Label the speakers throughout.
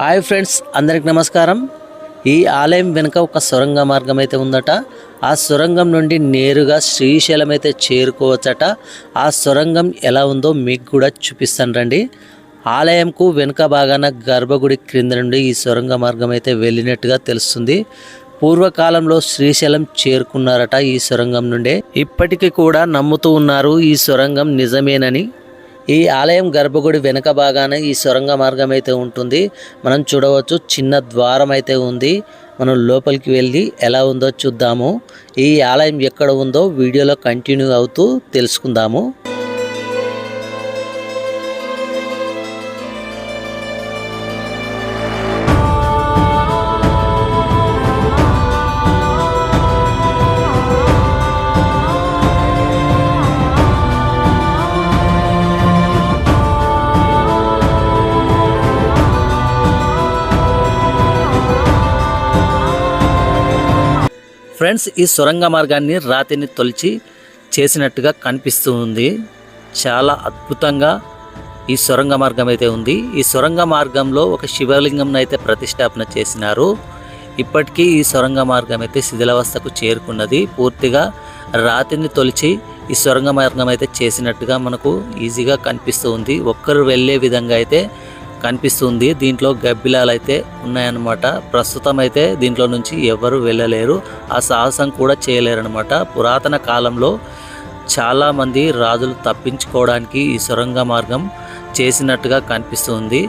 Speaker 1: Hi friends అందరికి నమస్కారం. ఈ ఆలయం వెనుక ఒక సొరంగ మార్గం అయితే ఉందట. ఆ సొరంగం నుండి నేరుగా శ్రీశైలం అయితే చేరుకోవచ్చట. ఆ సొరంగం ఎలా ఉందో మీకు కూడా చూపిస్తాను రండి. ఆలయంకు వెనుక భాగాన గర్భగుడి క్రింద నుండి ఈ సొరంగ మార్గం అయితే వెళ్ళినట్టుగా తెలుస్తుంది. పూర్వకాలంలో శ్రీశైలం చేరుకున్నారట ఈ సొరంగం నుండే. ఇప్పటికీ కూడా నమ్ముతూ ఉన్నారు ఈ సొరంగం నిజమేనని. ఈ ఆలయం గర్భగుడి వెనుక భాగాన ఈ సొరంగ మార్గం అయితే ఉంటుంది. మనం చూడవచ్చు చిన్న ద్వారం అయితే ఉంది. మనం లోపలికి వెళ్ళి ఎలా ఉందో చూద్దాము. ఈ ఆలయం ఎక్కడ ఉందో వీడియోలో కంటిన్యూ అవుతూ తెలుసుకుందాము. ఫ్రెండ్స్ ఈ సొరంగ మార్గాన్ని రాతిని తొలిచి చేసినట్టుగా కనిపిస్తూ ఉంది చాలా అద్భుతంగా ఈ సొరంగ మార్గం అయితే ఉంది. ఈ సొరంగ మార్గంలో ఒక శివలింగం అయితే ప్రతిష్టాపన చేసినారు. ఇప్పటికీ ఈ సొరంగ మార్గం అయితే శిథిలావస్థకు చేరుకున్నది. పూర్తిగా రాతిని తొలిచి ఈ సొరంగ మార్గం అయితే చేసినట్టుగా మనకు ఈజీగా కనిపిస్తూ ఉంది. ఒక్కరు వెళ్ళే విధంగా అయితే కనిపిస్తుంది. దీంట్లో గబ్బిలాలు అయితే ఉన్నాయన్నమాట. ప్రస్తుతం అయితే దీంట్లో నుంచి ఎవరు వెళ్ళలేరు. ఆ సాహసం కూడా చేయలేరు అనమాట పురాతన కాలంలో చాలామంది రాజులు తప్పించుకోవడానికి ఈ సొరంగ మార్గం చేసినట్టుగా కనిపిస్తుంది.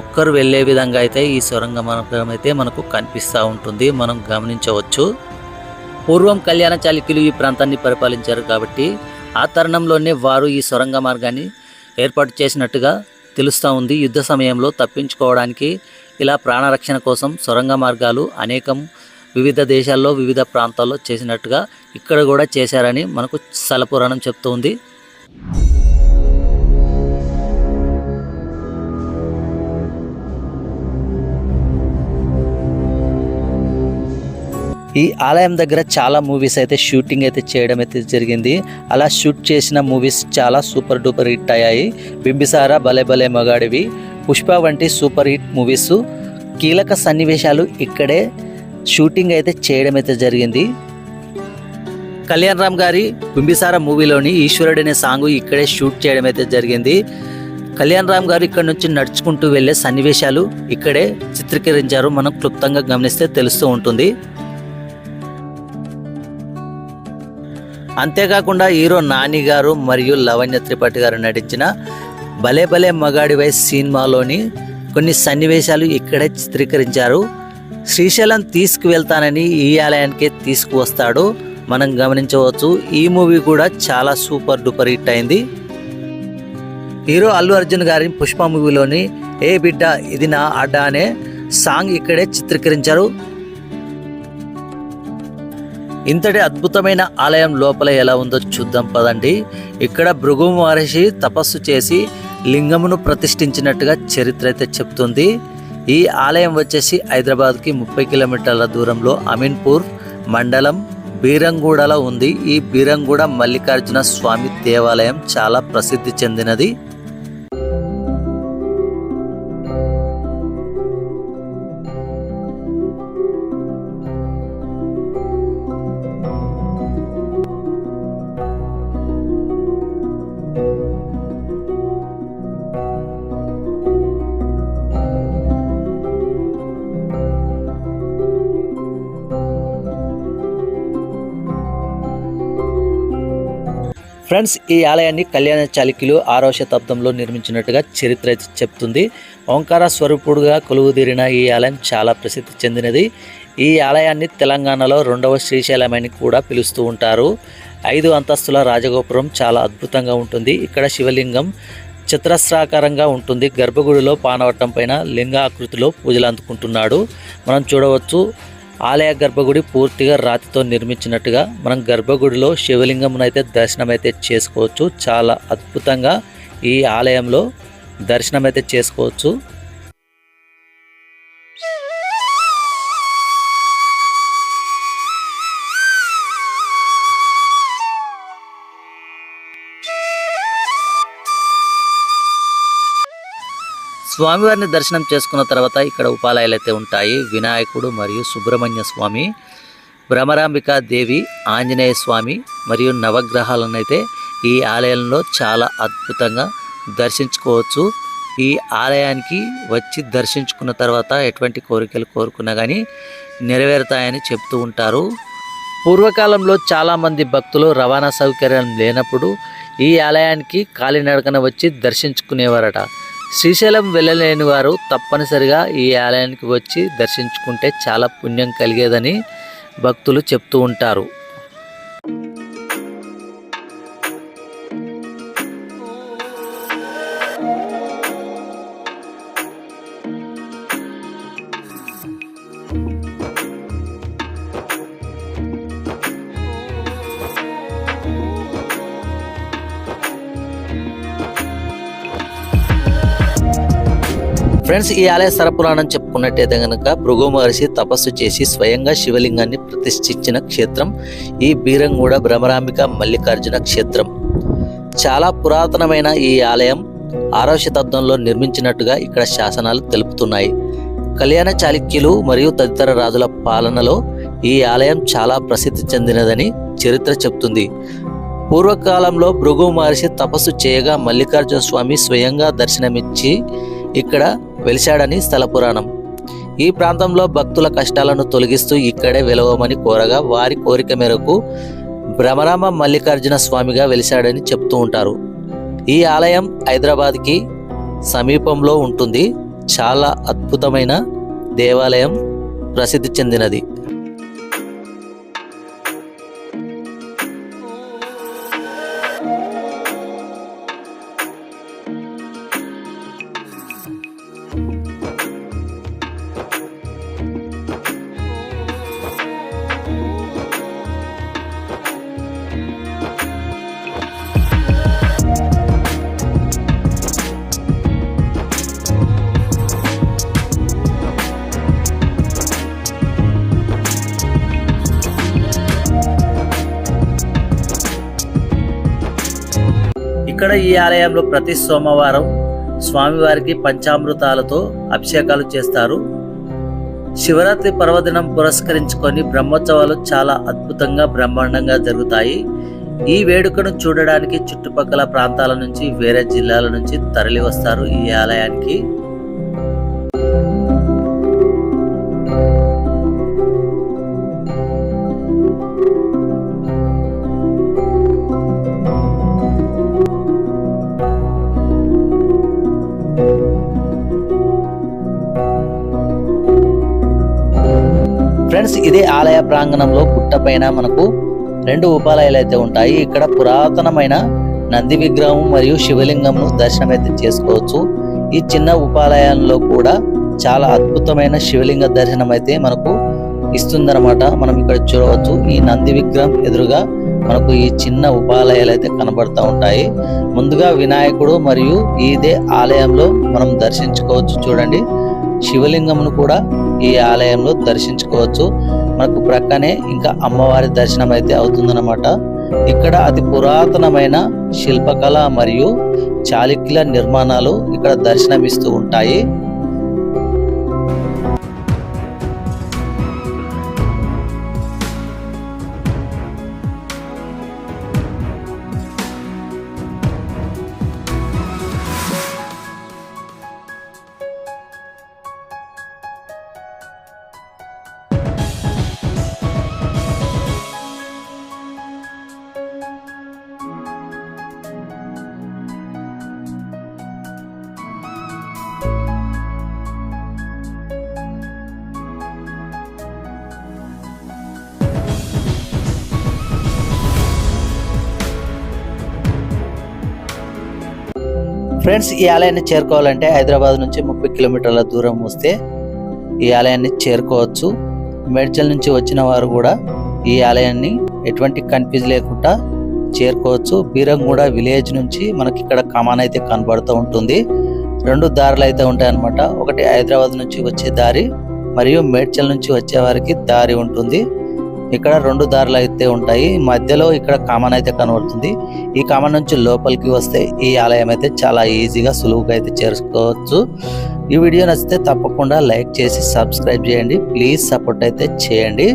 Speaker 1: ఒక్కరు వెళ్ళే విధంగా అయితే ఈ సొరంగ మార్గం అయితే మనకు కనిపిస్తూ ఉంటుంది. మనం గమనించవచ్చు. పూర్వం కళ్యాణ చాళుక్యులు ఈ ప్రాంతాన్ని పరిపాలించారు కాబట్టి ఆ తరుణంలోనే వారు ఈ సొరంగ మార్గాన్ని ఏర్పాటు చేసినట్టుగా తెలుస్తూ ఉంది. యుద్ధ సమయంలో తప్పించుకోవడానికి ఇలా ప్రాణరక్షణ కోసం సొరంగ మార్గాలు అనేకం వివిధ దేశాల్లో వివిధ ప్రాంతాల్లో చేసినట్టుగా ఇక్కడ కూడా చేశారని మనకు సలపురాణం చెప్తూ ఉంది. ఈ ఆలయం దగ్గర చాలా మూవీస్ అయితే షూటింగ్ అయితే చేయడం అయితే జరిగింది. అలా షూట్ చేసిన మూవీస్ చాలా సూపర్ డూపర్ హిట్ అయ్యాయి. బింబిసారా భలే భలే మగాడివి. పుష్ప వంటి సూపర్ హిట్ మూవీస్ కీలక సన్నివేశాలు ఇక్కడే షూటింగ్ అయితే చేయడం అయితే జరిగింది. కళ్యాణ్ రామ్ గారి బింబిసార మూవీలోని ఈశ్వరుడు అనే సాంగ్ ఇక్కడే షూట్ చేయడం అయితే జరిగింది. కళ్యాణ్ రామ్ గారు ఇక్కడ నుంచి నడుచుకుంటూ వెళ్ళే సన్నివేశాలు ఇక్కడే చిత్రీకరించారు. మనం క్లుప్తంగా గమనిస్తే తెలుస్తూ ఉంటుంది. అంతేకాకుండా హీరో నాని గారు మరియు లవణ్య త్రిపాఠి గారు నటించిన భలే భలే మగాడివై సినిమాలోని కొన్ని సన్నివేశాలు ఇక్కడే చిత్రీకరించారు. శ్రీశైలం తీసుకువెళ్తానని ఈ ఆలయానికే తీసుకువస్తాడు. మనం గమనించవచ్చు ఈ మూవీ కూడా చాలా సూపర్ డూపర్ హిట్ అయింది. హీరో అల్లు అర్జున్ గారి పుష్ప మూవీలోని ఏ బిడ్డ ఇది నా అడ్డ అనే సాంగ్ ఇక్కడే చిత్రీకరించారు. ఇంతటి అద్భుతమైన ఆలయం లోపల ఎలా ఉందో చూద్దాం పదండి. ఇక్కడ భృగు మహర్షి తపస్సు చేసి లింగమును ప్రతిష్ఠించినట్టుగా చరిత్ర అయితే చెప్తుంది. ఈ ఆలయం వచ్చేసి హైదరాబాద్కి ముప్పై కిలోమీటర్ల దూరంలో అమీన్పూర్ మండలం బీరంగూడలో ఉంది. ఈ బీరంగూడ మల్లికార్జున స్వామి దేవాలయం చాలా ప్రసిద్ధి చెందినది. ఫ్రెండ్స్ ఈ ఆలయాన్ని కళ్యాణ చాళుక్యులు ఆరవ శతాబ్దంలో నిర్మించినట్టుగా చరిత్ర చెప్తుంది. ఓంకార స్వరూపుడుగా కొలువుదీరిన ఈ ఆలయం చాలా ప్రసిద్ధి చెందినది. ఈ ఆలయాన్ని తెలంగాణలో రెండవ శ్రీశైలమని కూడా పిలుస్తూ ఉంటారు. ఐదు అంతస్తుల రాజగోపురం చాలా అద్భుతంగా ఉంటుంది. ఇక్కడ శివలింగం చిత్రస్రాకారంగా ఉంటుంది. గర్భగుడిలో పానవట్టం పైన లింగాకృతిలో పూజలు అందుకుంటున్నాడు. మనం చూడవచ్చు ఆలయ గర్భగుడి పూర్తిగా రాతితో నిర్మించినట్టుగా మనం గర్భగుడిలో శివలింగమునైతే దర్శనం అయితే చేసుకోవచ్చు. చాలా అద్భుతంగా ఈ ఆలయంలో దర్శనం అయితే చేసుకోవచ్చు. స్వామివారిని దర్శనం చేసుకున్న తర్వాత ఇక్కడ ఉపాలయాలు అయితే ఉంటాయి. వినాయకుడు మరియు సుబ్రహ్మణ్య స్వామి భ్రమరాంబికా దేవి ఆంజనేయ స్వామి మరియు నవగ్రహాలను అయితే ఈ ఆలయంలో చాలా అద్భుతంగా దర్శించుకోవచ్చు. ఈ ఆలయానికి వచ్చి దర్శించుకున్న తర్వాత ఎటువంటి కోరికలు కోరుకున్నా కానీ నెరవేరుతాయని చెప్తూ ఉంటారు. పూర్వకాలంలో చాలామంది భక్తులు రవాణా సౌకర్యం లేనప్పుడు ఈ ఆలయానికి కాలినడకన వచ్చి దర్శించుకునేవారట. శ్రీశైలం వెళ్ళలేని వారు తప్పనిసరిగా ఈ ఆలయానికి వచ్చి దర్శించుకుంటే చాలా పుణ్యం కలిగేదని భక్తులు చెప్తూ ఉంటారు. ఫ్రెండ్స్ ఈ ఆలయ సరపురాణం చెప్పుకున్నట్టయితే కనుక భృగు మహర్షి తపస్సు చేసి స్వయంగా శివలింగాన్ని ప్రతిష్ఠించిన క్షేత్రం ఈ బీరంగూడ భ్రమరాంబిక మల్లికార్జున క్షేత్రం. చాలా పురాతనమైన ఈ ఆలయం ఆరవ శతాబ్దంలో నిర్మించినట్టుగా ఇక్కడ శాసనాలు తెలుపుతున్నాయి. కళ్యాణ చాళుక్యులు మరియు తదితర రాజుల పాలనలో ఈ ఆలయం చాలా ప్రసిద్ధి చెందినదని చరిత్ర చెప్తుంది పూర్వకాలంలో భృగు మహర్షి తపస్సు చేయగా మల్లికార్జున స్వామి స్వయంగా దర్శనమిచ్చి ఇక్కడ వెలిశాడని స్థల పురాణం. ఈ ప్రాంతంలో భక్తుల కష్టాలను తొలగిస్తూ ఇక్కడే వెలవమని కోరగా వారి కోరిక మేరకు భ్రమరామ మల్లికార్జున స్వామిగా వెలిశాడని చెప్తూ ఉంటారు. ఈ ఆలయం హైదరాబాద్కి సమీపంలో ఉంటుంది. చాలా అద్భుతమైన దేవాలయం ప్రసిద్ధి చెందినది. ఇక్కడ ఈ ఆలయంలో ప్రతి సోమవారం స్వామివారికి పంచామృతాలతో అభిషేకాలు చేస్తారు. శివరాత్రి పర్వదినం పురస్కరించుకొని బ్రహ్మోత్సవాలు చాలా అద్భుతంగా బ్రహ్మాండంగా జరుగుతాయి. ఈ వేడుకను చూడడానికి చుట్టుపక్కల ప్రాంతాల నుంచి వేరే జిల్లాల నుంచి తరలి వస్తారు ఈ ఆలయానికి. ఫ్రెండ్స్ ఇదే ఆలయ ప్రాంగణంలో గుట్టపైన మనకు రెండు ఉపాలయాలు అయితే ఉంటాయి. ఇక్కడ పురాతనమైన నంది విగ్రహం మరియు శివలింగంను దర్శనం అయితే చేసుకోవచ్చు. ఈ చిన్న ఉపాలయాల్లో కూడా చాలా అద్భుతమైన శివలింగ దర్శనం అయితే మనకు ఇస్తుందన్నమాట. మనం ఇక్కడ చూడవచ్చు. ఈ నంది విగ్రహం ఎదురుగా మనకు ఈ చిన్న ఉపాలయాలు అయితే కనబడుతూ ఉంటాయి. ముందుగా వినాయకుడు మరియు ఇదే ఆలయంలో మనం దర్శించుకోవచ్చు. చూడండి. శివలింగమును కూడా ఈ ఆలయంలో దర్శించుకోవచ్చు. మనకు ప్రక్కనే ఇంకా అమ్మవారి దర్శనం అయితే అవుతుందన్నమాట. ఇక్కడ అతి పురాతనమైన శిల్పకళ మరియు చాళుక్యుల నిర్మాణాలు ఇక్కడ దర్శనమిస్తూ ఉంటాయి. ఫ్రెండ్స్ ఈ ఆలయాన్ని చేరుకోవాలంటే హైదరాబాద్ నుంచి ముప్పై కిలోమీటర్ల దూరం వస్తే ఈ ఆలయాన్ని చేరుకోవచ్చు. మేడ్చల్ నుంచి వచ్చిన వారు కూడా ఈ ఆలయాన్ని ఎటువంటి కన్ఫ్యూజ్ లేకుండా చేరుకోవచ్చు. బీరంగూడ విలేజ్ నుంచి మనకి ఇక్కడ కమాన్ అయితే కనబడుతూ ఉంటుంది. రెండు దారులు అయితే ఉంటాయన్నమాట. ఒకటి హైదరాబాద్ నుంచి వచ్చే దారి మరియు మేడ్చల్ నుంచి వచ్చే వారికి దారి ఉంటుంది. ఇక్కడ రెండు దారులు అయితే ఉంటాయి. మధ్యలో ఇక్కడ కామన్ అయితే కనబడుతుంది. ఈ కామన్ నుంచి లోపలికి వస్తే ఈ ఆలయం అయితే చాలా ఈజీగా సులువుగా అయితే చేరుకోవచ్చు ఈ వీడియో నచ్చితే తప్పకుండా లైక్ చేసి సబ్స్క్రైబ్ చేయండి. ప్లీజ్ సపోర్ట్ అయితే చేయండి.